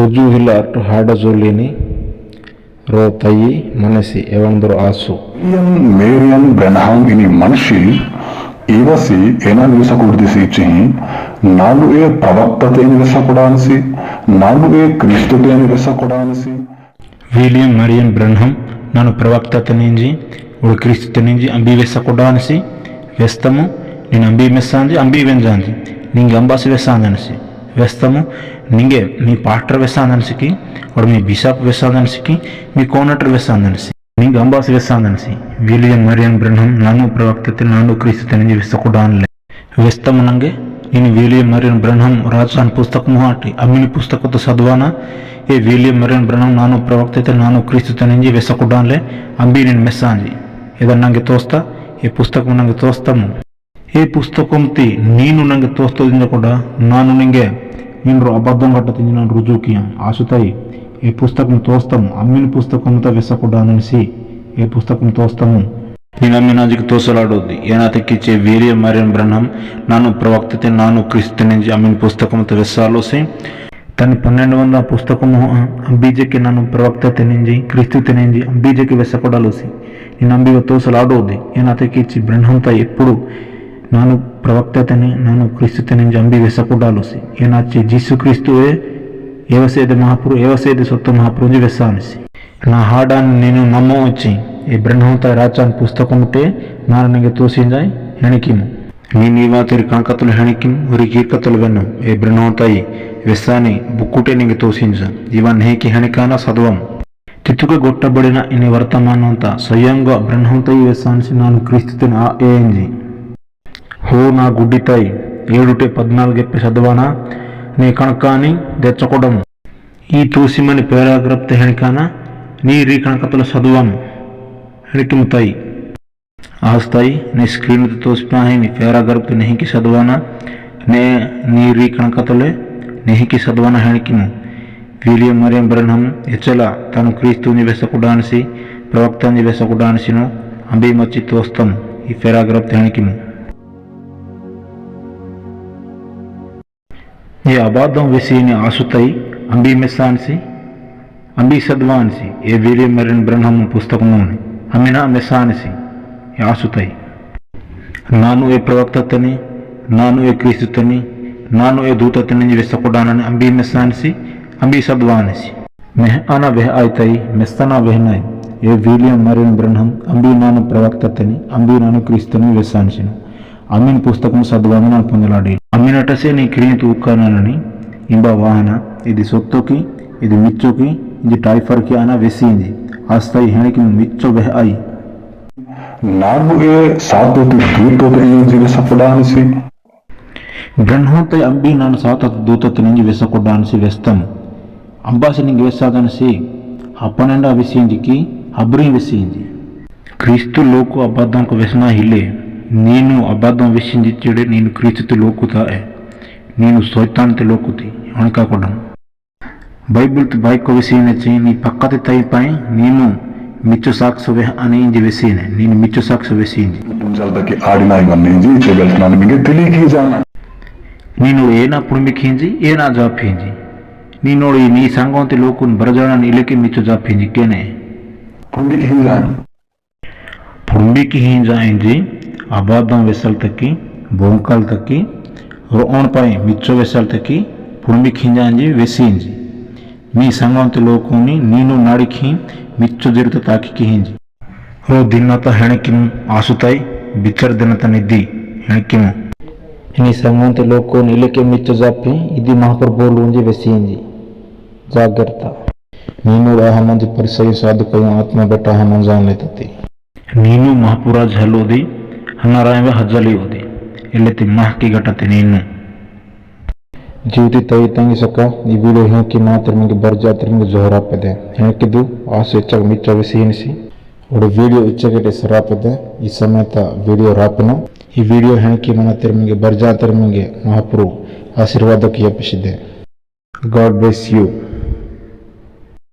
హృదయుహిలాట్ హాడజోలిని రోతయి మనసి ఎవందరు ఆసు. మేరియన్ బ్రెనహాంగ్ ఇని మనిషి ఇవసి ఎనా నిలుసకూడి సీచి? నాలు ఏ ప్రవక్తతే నిలుసకూడానిసి నాలు ఏ క్రీస్తుతే నిలుసకూడానిసి వీలియం మరియన్ బ్రహ్మ నన్ను ప్రవక్తత నుంచి ఒక క్రీస్తుత నుంచి అంబీవేసకూడానిసి వేస్తాము నేను అంబీ మెస్సాంది అంబీ వెంజాంది నీకు అంబాసి వేస్తాను అనేసి వేస్తాము నింగే మీ పాటర్ వేస్తానసికి వాడు మీ బిషాప్ వేస్తానసికి మీ కోనటర్ వేస్తానసి మీ గంబాస్ వేస్తానసి వీలియం మరియన్ బ్రహ్మం నన్ను ప్రవక్త నన్ను క్రీస్తు తెలిసి వేస్తకూడదు అనలే వేస్తాము నంగే నేను వీలియం మరియన్ బ్రహ్మం రాజస్థాన్ పుస్తకము అంటే అమ్మిని పుస్తకంతో చదివానా ఏ వీలియం మరియన్ బ్రహ్మం నాను ప్రవక్త నాను క్రీస్తు తెలిసి వేసకూడదు అనలే అంబి నేను మెస్సా అంది ఏదన్నా తోస్తా? ఏ పుస్తకం నాకు తోస్తాము? ఏ పుస్తకం తి నేను ನನಗೆ ತೋರಿಸ್ತೋದಿಂದ ಕೂಡ నాను నింగే నేను అబద్ధం కట్టతుంది నన్ను రుజువుకి ఆశుతాయి. ఏ పుస్తకం తోస్తాము అమ్మిన పుస్తకంతో వేసకుండా అనేసి ఏ పుస్తకం తోస్తాము? నేను అమ్మినాజికి తోసలాడొద్దు. ఏనాతకిచ్చే వీర్య మరియం బ్రహ్మం నాను ప్రవక్తతే నాను క్రీస్తు నుంచి అమ్మిన పుస్తకంతో వేసాలోసి. తను పన్నెండు వందల పుస్తకము అంబీజకి నన్ను ప్రవక్త తినేంజి క్రీస్తు తినేంజి అంబీజకి వెసకొడాలోసి. నేను అంబీగా తోసలాడోది ఏనాతకిచ్చి బ్రహ్మంతా ఎప్పుడు ನಾನು ಪ್ರವಕ್ತತನೇ ನಾನು ಕ್ರಿಸ್ತನೆಂದು ಅಂಬಿಗೆ ಸಪುಡಾಲೋಸಿ ಏನಾಚೆ ಜೀಸು ಕ್ರಿಸ್ತುವೇ ఏవసేది మహాపురు ఏవసేది సొత్త మహాపురుంజి వెస్సానిసి నా హాడాన్ని నేను నమ్మో వచ్చి ఈ బ్రహ్మత రాచాన్ పుస్తకముటే ನಾನು ನನಗೆ ತೋಸಿಂಜಾಯ್ ಹೆಣಿಕಿಮು ನೀ ನೀವಾತಿರಿ ಕಾಂಕತಲು ಹೆಣಿಕಿಮ್ ಉರಿ ಕೀರ್ಕತಲು ವೆನ್ನು ಏ ಬ್ರಹ್ಮತಾಯಿ వెస్సాని బుక్కుటే నీకు తోసించ ఇవన్నీ హేకి హణికాన సదవం. తిత్తుకగొట్టబడిన ఇన్ని వర్తమానంతా స్వయంగా బ్రహ్మంతో ఈ నాను క్రీస్తుని ఆ ఏంజి హో నా గుడ్డితాయి ఏడుటే పద్నాలుగెప్పి చదవానా నీ కణకాని తెచ్చకూడము ఈ తూసిమని పేరాగ్రప్త హెణికాన నీ రీ కణకతల చదువము హెణికిముతాయి ఆస్తాయి నీ స్క్రీన్ తోసిపాయి నీ పేరాగ్రప్త నెహికి చదవానా నే నీ రీ కణకతలే నెహికి చదవాన హెణికిము. విలియం మరియం బ్రహ్మం ఎచ్చల తను క్రీస్తుని వెసకుడానిసి ప్రవక్తని వెసకుడానిసిను అంబిమచ్చి తోస్తాం ఈ పేరాగ్రప్త హెణికిము. ఏ అబాధం విసిని ఆసుతై అంబి మెస్సాన్సి అంబి సద్వాన్సి ఏ వీర్యమరిన్ బ్రహ్మము పుస్తకముని అమినా మెస్సాన్సి ఆసుతై. నాను ఏ ప్రవక్తని నాను ఏ క్రీస్తుతని నాను ఏ దూతని విసకుడానని అంబి మెస్సాన్సి అంబి సద్వాన్సి. మెహ్ అన వెహ్ అయితై మెస్తన వెహనాయ్ ఏ వీర్యం మరిన్ బ్రహ్మం అంబి నాను ప్రవక్తని అంబి నాను క్రీస్తుని వెసానిసిను అమీన్ పుస్తకం సద్వాను పొందలాడే ಅಮ್ಮಿನಟಸೇನಿ ಕಿರಿಯಿತು ಉಕ್ಕಾನನನಿ ಇಂಬ ವಾಹನ ಇದು ಸೊತ್ತೋಕಿ ಇದು ಮಿಚ್ಚೋಕಿ ಇದು ಟೈಫರ್ಕಿ ಆನ ವೆಸ್ಸಿಂಜಿ ಆಸ್ತಾಯಿ ಹೆಣಿಕಿ ಮಿಚ್ಚೋ ಬೆಹ ಆಯಿ ನಾಗುಗೆ ಸಾತೋತಿ ದೂತೋತಿ ಜಿಗೆ ಸಪಡಾನಿಸಿ ಬ್ರಹ್ಮೋತ್ತೈ ಅಂಬಿ ನಾನು ಸಾತ ದೂತತಿ ನಿಂಜಿ ವೆಸಕೊಡ್ಡಾನಿಸಿ ವೆಸ್ತಂ ಅಂಬಾಸಿ ನಿಂಗೆ ವೆಸ್ಸಾದನಿಸಿ ಅಪ್ಪನೆಂಡ ವಿಸಿಂಜಿಕಿ ಅಬ್ರಿ ವಿಸಿಂಜಿ ಕ್ರಿಸ್ತು ಲೋಕು ಅಬದ್ಧಂಕು ವೆಸನಾ ಇಲ್ಲೇ नीन अबद्धम वेषिंदे नीन क्रीस्त लोकता है नीन स्वता लोकती बैबि बैको वेसने ची पक्ति तईपा नीन मिच साक्ष वेसने नीन मिच साक्ष वेसी नीन पुणी एना जापी नीनोड़ नी संगे बरजा इलेक् मिच जापी के पुणी की ही जाएँगी పుండికి జాన పుండికి హింజాయింజి అబాధం వెసల్ తక్కి బొంకల్ తక్కి రోణ పై మిచ్చో వెసల్ తక్కి పుండి ఖింజాంజి వెసింజి మీ సంగంతి లోకుని ನೀನು ನಾಡಿಖಿ ಮಿಚ್ಚು ಜಿರುತ ತಾಕಿ ಹಿಂಜಿ ಹೋ ದಿನ್ನತ ಹೆಣಕಿಮು ಆಸುತಾಯಿ ಬಿಚ್ಚರ್ ದಿನತ ನಿದ್ದಿ ಹೆಣಕಿಮು నీ సంగంతి లోకు నీళ్ళకి మిచ్చు జాపి ఇది మహాప్రభువులు ఉంచి వెసింది జాగ్రత్త ನೀನು ಮಂದಿ ಪರಿಸರಿ ಸಾಧುಕ ಆತ್ಮ ಬೆಟ್ಟ ಮಂಜಾನ್ಲೈತತಿ ನೀನು ಮಹಾಪುರಾಜ್ ಹಲ್ಲೋದಿ ಹನ್ನರಾಯವೆ ಹಜ್ಜಲಿ ಓದಿ. ಇಲ್ಲಿ ತಿಮ್ಮ ಹಕ್ಕಿ ಘಟತೆ ನೀನು ಜೀವಿತಿ ತೈ ತಂಗಿಸಕ ಈ ವಿಡಿಯೋ ಹೆಂಕಿ ಮಾತ್ರ ನಿಮಗೆ ಬರ್ಜಾತ್ರಿಂದ ನಿಮಗೆ ಜೋರಾಪದೆ ಹೆಂಕಿದ್ದು ಆಸು ಹೆಚ್ಚಾಗಿ ಮಿಚ್ಚಾಗಿ ಎನಿಸಿ ಒಂದು ವಿಡಿಯೋ ಇಚ್ಚಗಟ್ಟೆ ಸರಾಪದೆ ಈ ಸಮೇತ ವಿಡಿಯೋ ರಾಪನ. ಈ ವಿಡಿಯೋ ಹೆಣಕಿ ನನ್ನ ತಿರುಮಿಗೆ ತಿರುಮಿಗೆ ಮಹಾಪುರು ಆಶೀರ್ವಾದಕ್ಕೆ ಯಪಿಸಿದ್ದೆ ಗಾಡ್ ಬ್ಲೆಸ್ ಯು.